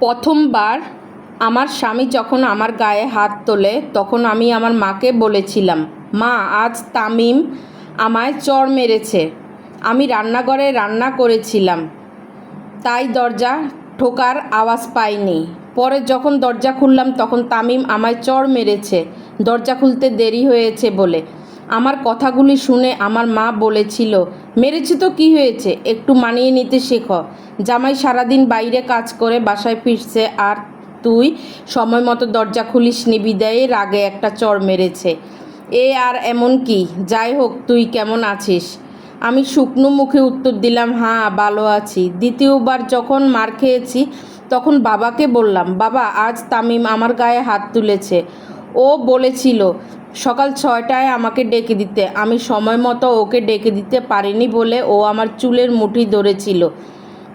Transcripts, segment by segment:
প্রথমবার আমার স্বামী যখন আমার গায়ে হাত তোলে, তখন আমি আমার মাকে বলেছিলাম, মা, আজ তামিম আমায় চর মেরেছে। আমি রান্নাঘরে রান্না করেছিলাম, তাই দরজা ঠোকার আওয়াজ পাইনি। পরে যখন দরজা খুললাম, তখন তামিম আমায় চর মেরেছে। দরজা খুলতে দেরি হয়েছে বলে। আমার কথাগুলি শুনে আমার মা বলেছিল, মেরেছে তো কি হয়েছে? একটু মানিয়ে নিতে শেখো। জামাই সারাদিন বাইরে কাজ করে বাসায় ফিরছে আর তুই সময় মতো দরজা খুলিস নি, বিদায়ে রাগে একটা চর মেরেছে। এ আর এমন কি? যাই হোক, তুই কেমন আছিস? আমি শুকনো মুখে উত্তর দিলাম হ্যাঁ ভালো আছি। দ্বিতীয়বার যখন মার খেয়েছি, তখন বাবাকে বললাম, বাবা, আজ তামিম আমার গায়ে হাত তুলেছে। ও বলেছিল সকাল ছয়টায় আমাকে ডেকে দিতে। আমি সময় মতো ওকে ডেকে দিতে পারিনি বলে ও আমার চুলের মুঠি ধরেছিল।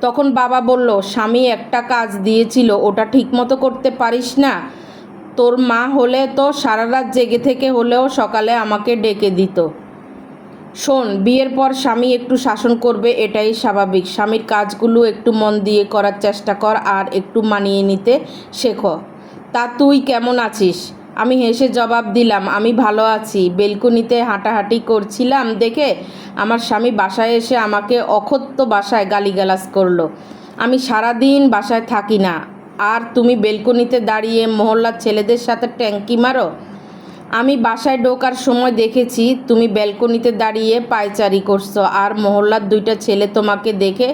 তখন বাবা বলল, স্বামী, একটা কাজ দিয়েছিল, ওটা ঠিকমতো করতে পারিস না? তোর মা হলে তো সারা রাত জেগে থেকে হলেও সকালে আমাকে ডেকে দিত। শোন, বিয়ের পর স্বামী একটু শাসন করবে, এটাই স্বাভাবিক। স্বামীর কাজগুলো একটু মন দিয়ে করার চেষ্টা কর আর একটু মানিয়ে নিতে শেখো। তা তুই কেমন আছিস? আমি হেসে জবাব দিলাম, আমি ভালো আছি। বেলকুনিতে হাঁটাহাঁটি করছিলাম দেখে আমার স্বামী বাসায় এসে আমাকে অক্ষত্য বাসায় গালিগালাজ করল। আমি সারাদিন বাসায় থাকি না। আর তুমি বেলকুনিতে দাঁড়িয়ে মহল্লার ছেলেদের সাথে ট্যাঙ্কি মারো? আমি বাসায় ঢোকার সময় দেখেছি তুমি ব্যালকনিতে দাঁড়িয়ে পায়চারি করছ আর মহল্লার দুইটা ছেলে তোমাকে দেখে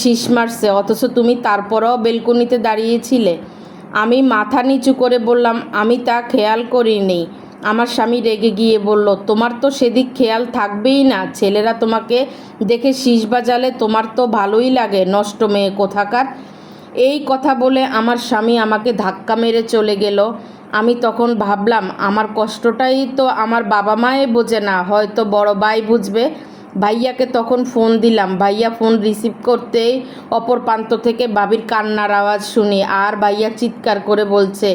শীষ মারছে। অথচ তুমি তারপরেও বেলকনিতে দাঁড়িয়েছিলে। আমি মাথা নিচু করে বললাম, আমি তা খেয়াল করিনি। আমার স্বামী রেগে গিয়ে বলল, তোমার তো সেদিক খেয়াল থাকবেই না। ছেলেরা তোমাকে দেখে শীষ বাজালে তোমার তো ভালোই লাগে, নষ্ট মেয়ে কোথাকার? এই কথা বলে আমার স্বামী আমাকে ধাক্কা মেরে চলে গেল। আমি তখন ভাবলাম, আমার কষ্টটাই তো আমার বাবা মায়ে বোঝে না, হয়তো বড় ভাই বুঝবে। ভাইয়াকে তখন ফোন দিলাম। ভাইয়া ফোন রিসিভ করতেই অপর প্রান্ত থেকে বাবির কান্নার আওয়াজ শুনি আর ভাইয়া চিৎকার করে বলছে,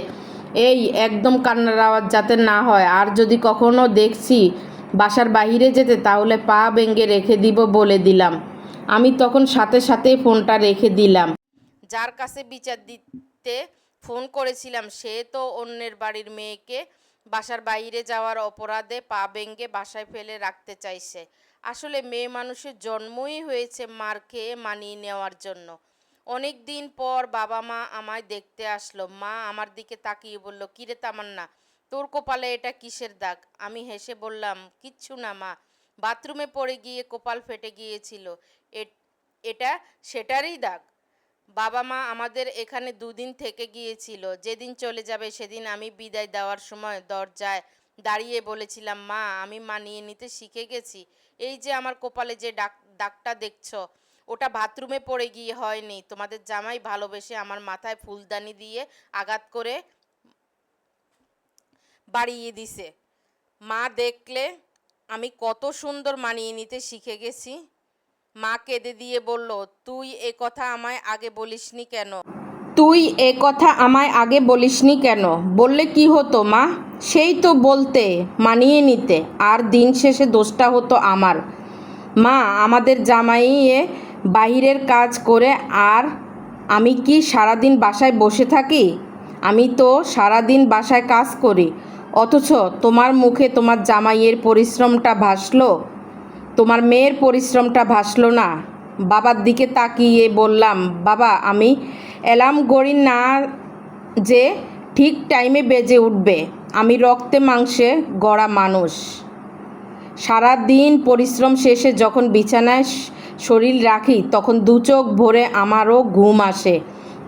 এই, একদম কান্নার আওয়াজ যাতে না হয়। আর যদি কখনো দেখছি বাসার বাইরে যেতে, তাহলে পা ভেঙে রেখে দিব বলে দিলাম। আমি তখন সাথে সাথে ফোনটা রেখে দিলাম। যার কাছে বিচার দিতে ফোন করেছিলাম, সে তো অন্যের বাড়ির মেয়েকে বাসার বাইরে যাওয়ার অপরাধে পা ভেঙে বাসায় ফেলে রাখতে চাইছে। আসলে মেয়ে মানুষের জন্মই হয়েছে মারকে মানিয়ে নেওয়ার জন্য। অনেক দিন পর বাবা মা আমায় দেখতে আসলো। মা আমার দিকে তাকিয়ে বলল, কিরে তামান্না, তোর কপালে এটা কিসের দাগ? আমি হেসে বললাম, কিচ্ছু না মা, বাথরুমে পড়ে গিয়ে কপাল ফেটে গিয়েছিল। এটা সেটারই দাগ। বাবা মা আমাদের এখানে দুদিন থেকে গিয়েছিল। যেদিন চলে যাবে সেদিন আমি বিদায় দেওয়ার সময় দরজায় দাঁড়িয়ে বলেছিলাম, মা, আমি মানিয়ে নিতে শিখে গেছি। এই যে আমার কপালে যে ডাক, দাগটা দেখছ, ওটা বাথরুমে পড়ে গিয়ে হয়নি। তোমাদের জামাই ভালোবেসে আমার মাথায় ফুলদানি দিয়ে আঘাত করে বাড়িয়ে দিছে। মা দেখলে আমি কত সুন্দর মানিয়ে নিতে শিখে গেছি। মা কেঁদে দিয়ে বলল, তুই এ কথা আমায় আগে বলিসনি কেন? তুই এ কথা আমায় আগে বলিসনি কেন? বললে কি হতো, মা? সেই তো বলতে, মানিয়ে নিতে। আর দিন শেষে দোষটা হতো আমার। মা, আমাদের জামাইয়ে বাহিরের কাজ করে আর আমি কি সারাদিন বাসায় বসে থাকি? আমি তো সারাদিন বাসায় কাজ করি। অথচ তোমার মুখে তোমার জামাইয়ের পরিশ্রমটা ভাসলো। তোমার মেয়ের পরিশ্রমটা ভাসলো না। বাবার দিকে তাকিয়ে বললাম, বাবা, আমি অ্যালার্ম গড়ি না যে ঠিক টাইমে বেজে উঠবে। আমি রক্তে মাংসে গড়া মানুষ। সারা দিন পরিশ্রম শেষে যখন বিছানায় শরীর রাখি, তখন দু চোখ ভরে আমারও ঘুম আসে।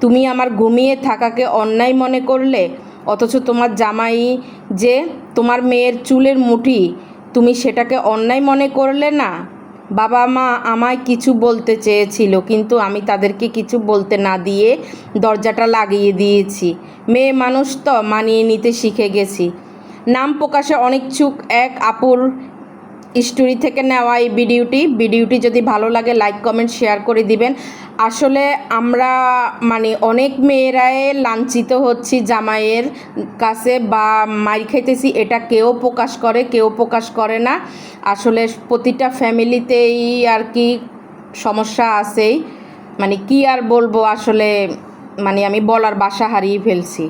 তুমি আমার ঘুমিয়ে থাকাকে অন্যায় মনে করলে? অথচ তোমার জামাই যে তোমার মেয়ের চুলের মুঠি, তুমি সেটাকে অন্যায় মনে করলে না? বাবা মা আমায় কিছু বলতে চেয়েছিল, কিন্তু আমি তাদেরকে কিছু বলতে না দিয়ে দরজাটা লাগিয়ে দিয়েছি। মেয়ে মানুষ তো মানিয়ে নিতে শিখে গেছি। নাম প্রকাশে অনিচ্ছুক এক আপুর স্টোরি থেকে নেওয়া এই ভিডিওটি। ভিডিওটি যদি ভালো লাগে লাইক কমেন্ট শেয়ার করে দিবেন। আসলে আমরা মানে অনেক মেয়েরাই লাঞ্ছিত হচ্ছি জামাইয়ের কাছে বা মার খাইতেছি, এটা কেউ প্রকাশ করে, কেউ প্রকাশ করে না। আসলে প্রতিটা ফ্যামিলিতেই আর কি সমস্যা আছেই। মানে কি আর বলব, আসলে মানে আমি বলার বাসা হারিয়ে ফেলছি।